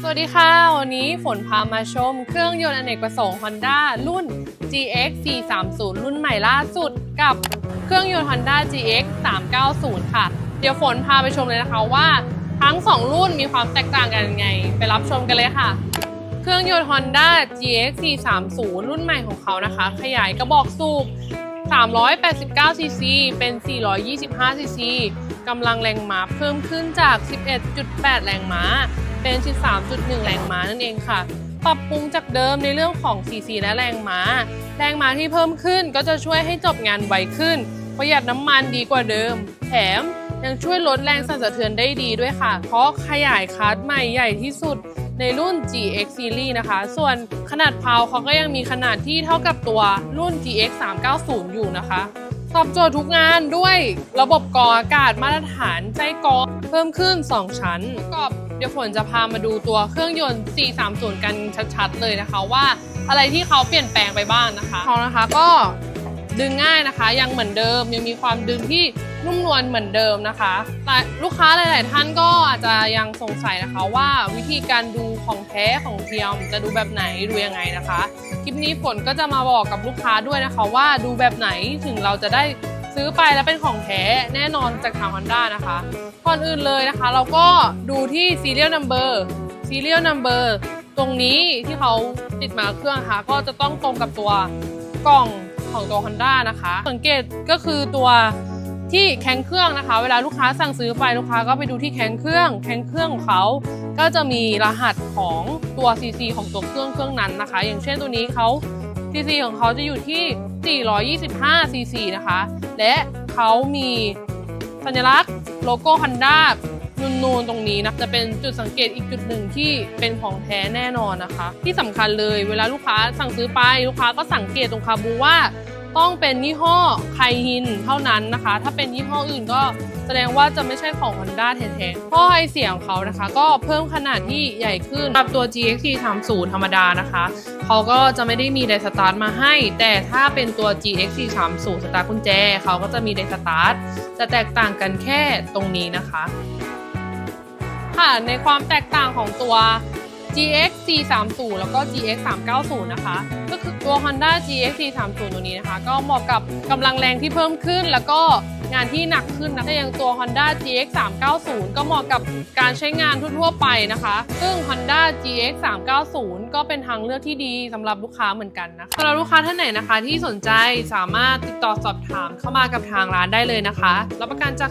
สวัสดีค่ะ วันนี้ฝนพามาชมเครื่องยนต์อเนกประสงค์ Honda รุ่น GX 430รุ่นใหม่ล่าสุดกับเครื่องยนต์ Honda GX 390ค่ะ เดี๋ยวฝนพาไปชมเลยนะคะว่า ทั้ง 2 รุ่นมีความแตกต่างกันยังไง ไปรับชมกันเลยค่ะ เครื่องยนต์ Honda GX 430รุ่นใหม่ของเขานะคะ ขยายกระบอกสูบ 389 ซีซี เป็น 425 ซีซี กำลังแรงม้าเพิ่มขึ้นจาก 11.8 แรงม้า เป็น 13.1 แรงม้านั่นเองค่ะ ปรับปรุงจากเดิมในเรื่องของซีซีและแรงม้า แรงม้าที่เพิ่มขึ้นก็จะช่วยให้จบงานไวขึ้น ประหยัดน้ำมันดีกว่าเดิม แถมยังช่วยลดแรงสั่นสะเทือนได้ดีด้วยค่ะ เพราะขยายคาร์ดใหม่ใหญ่ที่สุด ในรุ่น GX Series นะคะ ส่วนขนาดเพลาเขาก็ยังมีขนาดที่เท่ากับตัวรุ่น GX 390อยู่นะคะตอบโจทย์ทุกงานด้วยระบบกรองอากาศมาตรฐานใจกรองเพิ่มขึ้น 2 ชั้นก็เดี๋ยวฝนจะพามาดูตัวเครื่องยนต์ 430 กันชัดๆ เลยนะคะว่าอะไรที่เขาเปลี่ยนแปลงไปบ้างนะคะเขานะคะก็ ดึงง่ายนะคะ ยังเหมือนเดิมยังมีความดึงที่นุ่มนวลเหมือนเดิมนะคะแต่ลูกค้าหลาย ๆ ท่านก็อาจจะยังสงสัยนะคะว่าวิธีการดูของแท้ของเทียมจะดูแบบไหนดูยังไงนะคะ คลิปนี้ฝนก็จะมาบอกกับลูกค้าด้วยนะคะ ว่าดูแบบไหนถึงเราจะได้ซื้อไปแล้วเป็นของแท้แน่นอนจากทาง Honda นะคะก่อนอื่นเลยนะคะ เราก็ดูที่ serial number serial number ตรงนี้ที่เขาติดมาเครื่องนะคะก็จะต้องตรงกับตัวกล่อง ของตัว Honda นะคะ สังเกตก็คือตัวที่แข้งเครื่องนะคะ เวลาลูกค้าสั่งซื้อไปลูกค้าก็ไปดูที่แข้งเครื่อง แข้งเครื่องของเขาก็จะมีรหัสของตัว CC ของตัวเครื่องเครื่องนั้นนะคะ อย่างเช่นตัวนี้เขา CC ของเขาจะอยู่ที่ 425 CC นะคะ และเขามีสัญลักษณ์โลโก้ Honda นูนๆตรงนี้นะจะเป็นจุดสังเกตอีกจุดหนึ่งที่เป็นของแท้แน่นอนนะคะ ที่สำคัญเลยเวลาลูกค้าสั่งซื้อไปลูกค้าก็สังเกตตรงคาบูว่า ต้องเป็นยี่ห้อไคฮินเท่านั้นนะคะ ถ้าเป็นยี่ห้ออื่นก็แสดงว่าจะไม่ใช่ของ Honda แท้ๆท่อไอเสียงของเขานะคะ ก็เพิ่มขนาดที่ใหญ่ขึ้นสำหรับตัว GX 330ธรรมดานะคะเขาก็จะไม่ได้มีไดสตาร์ทมาให้ แต่ถ้าเป็นตัว GX 430สตาร์ทกุญแจเขาก็จะมีไดสตาร์ทจะแตกต่างกันแค่ตรงนี้นะคะ ค่ะ ในความแตกต่างของตัว GX 430 แล้วก็ GX 390นะคะ ก็คือตัว Honda GX 430 ตัวนี้นะคะ ก็เหมาะกับกำลังแรงที่เพิ่มขึ้น แล้วก็งานที่หนักขึ้นนะแต่ย่างตัว Honda GX 390ก็เหมาะกับการใช้งานทั่วๆไปนะคะ ซึ่ง Honda GX 390ก็เป็นทางเลือกที่ดีสำหรับลูกค้าเหมือนกันนะคะสำหรับลูกค้าท่านไหนนะคะที่สนใจสามารถติดต่อสอบถามเข้ามากับทางร้านได้เลยนะคะรับประกันจาก